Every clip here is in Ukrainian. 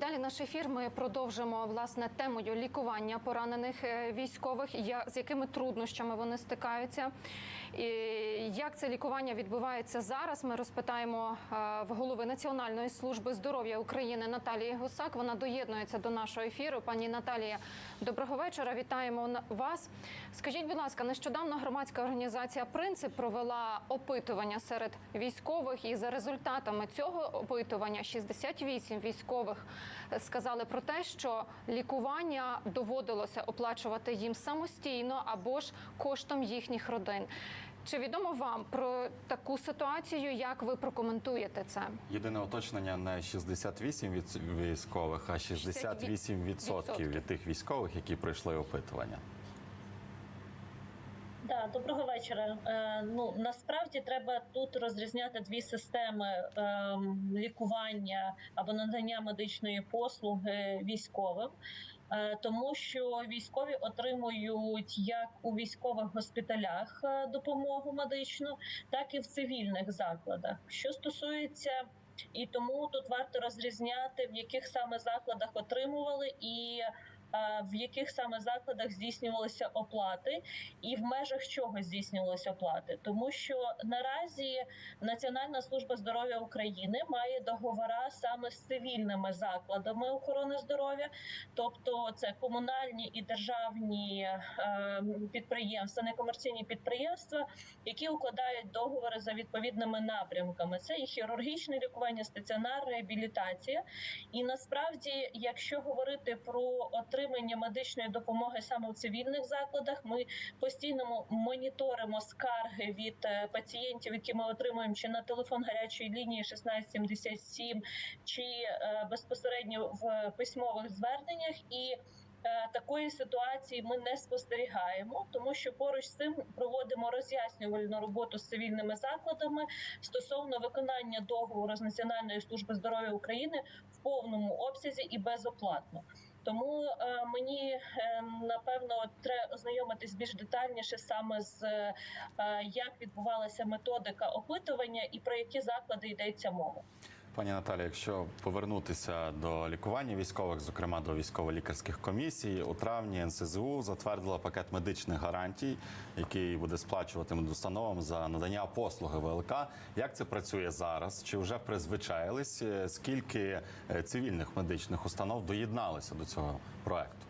далі наш ефір ми продовжимо власне темою лікування поранених е, військових, з якими труднощами вони стикаються. І як це лікування відбувається зараз? Ми розпитаємо е, в голови Національної служби здоров'я України Наталії Гусак. Вона доєднується до нашого ефіру. Пані Наталія, доброго вечора. Вітаємо вас. Скажіть, будь ласка, нещодавно громадська організація Принцип провела опитування серед військових, і за результатами цього опитування 68 військових сказали про те, що лікування доводилося оплачувати їм самостійно або ж коштом їхніх родин. Чи відомо вам про таку ситуацію? Як ви прокоментуєте це? Єдине уточнення не 68 від військових, а 68 відсотків від тих військових, які пройшли опитування. Да, доброго вечора. Е, ну насправді треба тут розрізняти дві системи е, лікування або надання медичної послуги військовим. Е, Тому що військові отримують як у військових госпіталях е, допомогу медичну, так і в цивільних закладах. Що стосується і тому тут варто розрізняти, в яких саме закладах отримували і в яких саме закладах здійснювалися оплати, і в межах чого здійснювалися оплати, тому що наразі Національна служба здоров'я України має договора саме з цивільними закладами охорони здоров'я, тобто це комунальні і державні е, підприємства, некомерційні підприємства, які укладають договори за відповідними напрямками. Це і хірургічне лікування, стаціонар, реабілітація. І насправді, якщо говорити про отримання медичної допомоги саме в цивільних закладах, ми постійно моніторимо скарги від е, пацієнтів, які ми отримуємо чи на телефон гарячої лінії 1677, чи е, безпосередньо в письмових зверненнях і. е, Такої ситуації ми не спостерігаємо, тому що поруч з цим проводимо роз'яснювальну роботу з цивільними закладами стосовно виконання договору з Національної служби здоров'я України в повному обсязі і безоплатно. Тому е, мені е, напевно треба ознайомитись більш детальніше саме з е, як відбувалася методика опитування і про які заклади йдеться мова. Пані Наталі, якщо повернутися до лікування військових, зокрема до військово-лікарських комісій, у травні НСЗУ затвердила пакет медичних гарантій, який буде сплачуватимуть установам за надання послуги ВЛК. Як це працює зараз? Чи вже призвичаїлись? Скільки е, цивільних медичних установ доєдналися до цього проекту?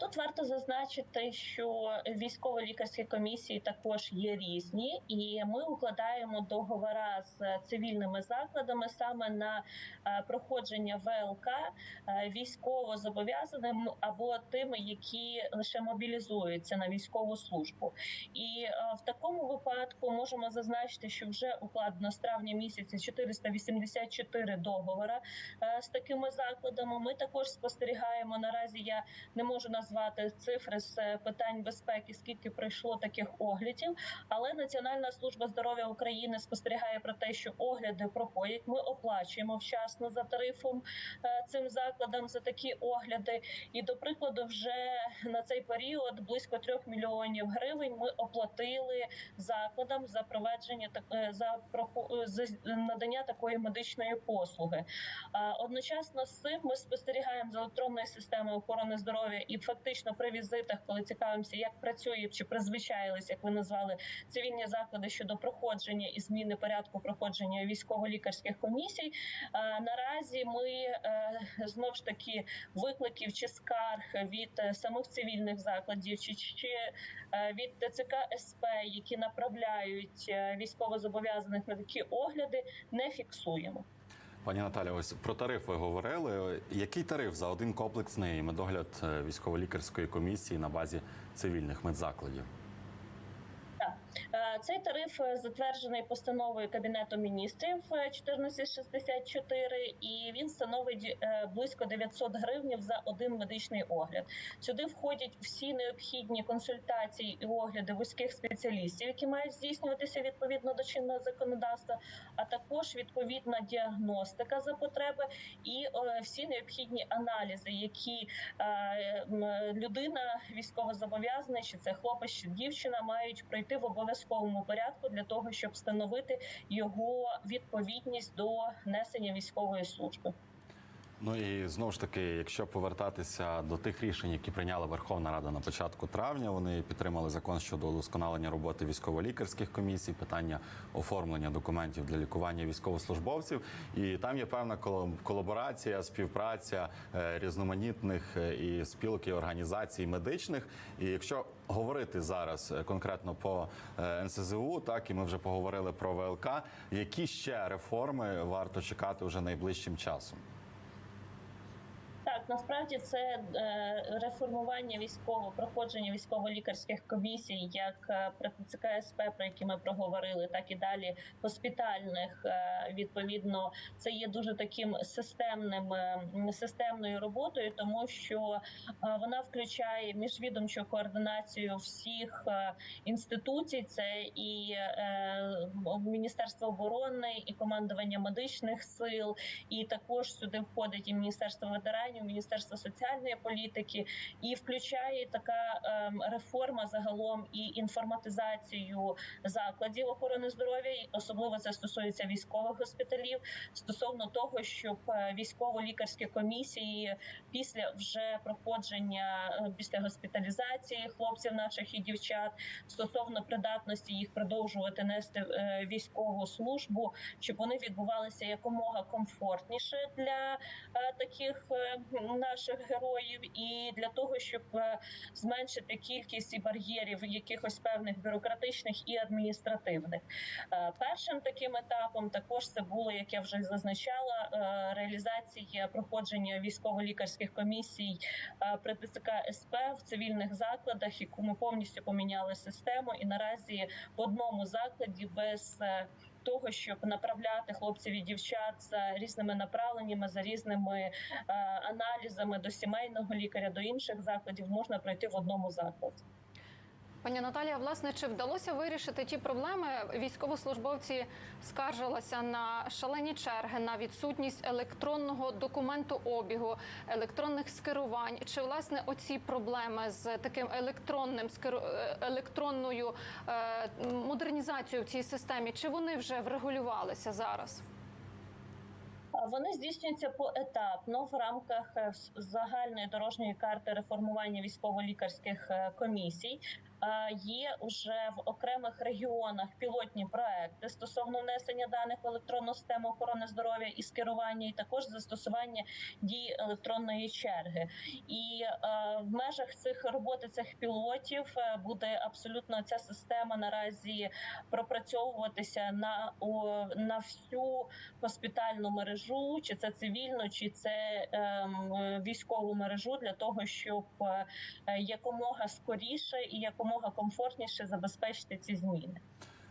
Тут варто зазначити, що військово-лікарські комісії також є різні, і ми укладаємо договора з цивільними закладами саме на е, проходження ВЛК е, військово зобов'язаним або тими, які лише мобілізуються на військову службу. І е, в такому випадку можемо зазначити, що вже укладено з травня місяця 484 договора з такими закладами. Ми також спостерігаємо наразі. Я не можу назвати цифри з е, питань безпеки, скільки пройшло таких оглядів. Але Національна служба здоров'я України спостерігає про те, що огляди проходять. Ми оплачуємо вчасно за тарифом е, цим закладам за такі огляди. І до прикладу, вже на цей період близько трьох мільйонів гривень ми оплатили закладам за проведення е, за надання такої медичної послуги. Одночасно з цим ми спостерігаємо за електронною системою охорони здоров'я і фактично при візитах, коли цікавимося, як працює чи призвичаїлись, як ви назвали цивільні заклади щодо проходження і зміни порядку проходження військово-лікарських комісій. Наразі ми е, знов ж таки викликів чи скарг від е, самих цивільних закладів, чи чи е, від ТЦК СП, які направляють е, військовозобов'язаних на такі огляди, не фіксуємо. Пані Наталі, ось про тариф ви говорили. Який тариф за один комплексний медогляд е, військово-лікарської комісії на базі цивільних медзакладів? Е, Цей тариф е, затверджений постановою Кабінету міністрів е, 1464, і він становить е, близько 900 гривнів за один медичний огляд. Сюди входять всі необхідні консультації і огляди вузьких спеціалістів, які мають здійснюватися відповідно до чинного законодавства, а також відповідна діагностика за потреби і е, всі необхідні аналізи, які е, людина військовозобов'язана, чи це хлопець, чи дівчина, мають пройти в обов'язковому порядку для того, щоб встановити його відповідність до несення військової служби. Ну і знову ж таки, якщо повертатися до тих рішень, які прийняла Верховна Рада на початку травня, вони підтримали закон щодо удосконалення роботи військово-лікарських комісій, питання оформлення документів для лікування військовослужбовців. І там є певна колаборація, співпраця е, різноманітних е, і спілок і організацій медичних. І якщо говорити зараз е, конкретно по НСЗУ, так і ми вже поговорили про ВЛК, які ще реформи варто чекати вже найближчим часом? Так, насправді це е, реформування військово, проходження військово-лікарських комісій, як е, при СП, про які ми проговорили, так і далі госпітальних. Е, відповідно, це є дуже таким системним системною роботою, тому що вона включає міжвідомчу координацію всіх інституцій. Це і Міністерство оборони, і командування медичних сил, і також сюди входить і Міністерство ветеранів, Міністерство соціальної політики, і включає така ем, реформа загалом і інформатизацію закладів охорони здоров'я. Особливо це стосується військових госпіталів стосовно того, щоб е, військово-лікарські комісії після вже проходження е, після госпіталізації хлопців наших і дівчат стосовно придатності їх продовжувати нести е, військову службу, щоб вони відбувалися якомога комфортніше для таких наших героїв, і для того, щоб е, зменшити кількість і бар'єрів якихось певних бюрократичних і адміністративних. Е, Першим таким етапом також це було, як я вже зазначала, е, реалізація проходження військово-лікарських комісій при ТЦК СП в цивільних закладах, яку ми повністю поміняли систему, і наразі в одному закладі без того, щоб направляти хлопців і дівчат за різними направленнями, за різними е, аналізами до сімейного лікаря, до інших закладів можна пройти в одному закладі. Пані Наталія, власне, чи вдалося вирішити ті проблеми? Військовослужбовці скаржилися на шалені черги, на відсутність електронного документу обігу, електронних скерувань. Чи власне оці проблеми з таким електронним е, електронною е, модернізацією в цій системі? Чи вони вже врегулювалися зараз? Вони здійснюються поетапно в рамках е, загальної дорожньої карти реформування військово-лікарських комісій. Є вже в окремих регіонах пілотні проекти стосовно внесення даних в електронну систему охорони здоров'я і скерування, і також застосування дії електронної черги. І в межах цих роботи цих пілотів е, буде абсолютно ця система наразі пропрацьовуватися на на всю госпітальну мережу, чи це цивільну, чи це ем, військову мережу, для того, щоб е, якомога скоріше і якомога комфортніше забезпечити ці зміни.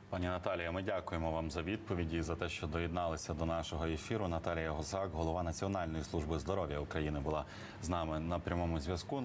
Пані Наталія, ми дякуємо вам за відповіді за те, що доєдналися до нашого ефіру. Наталія Гусак, голова Національної служби здоров'я України, була з нами на прямому зв'язку.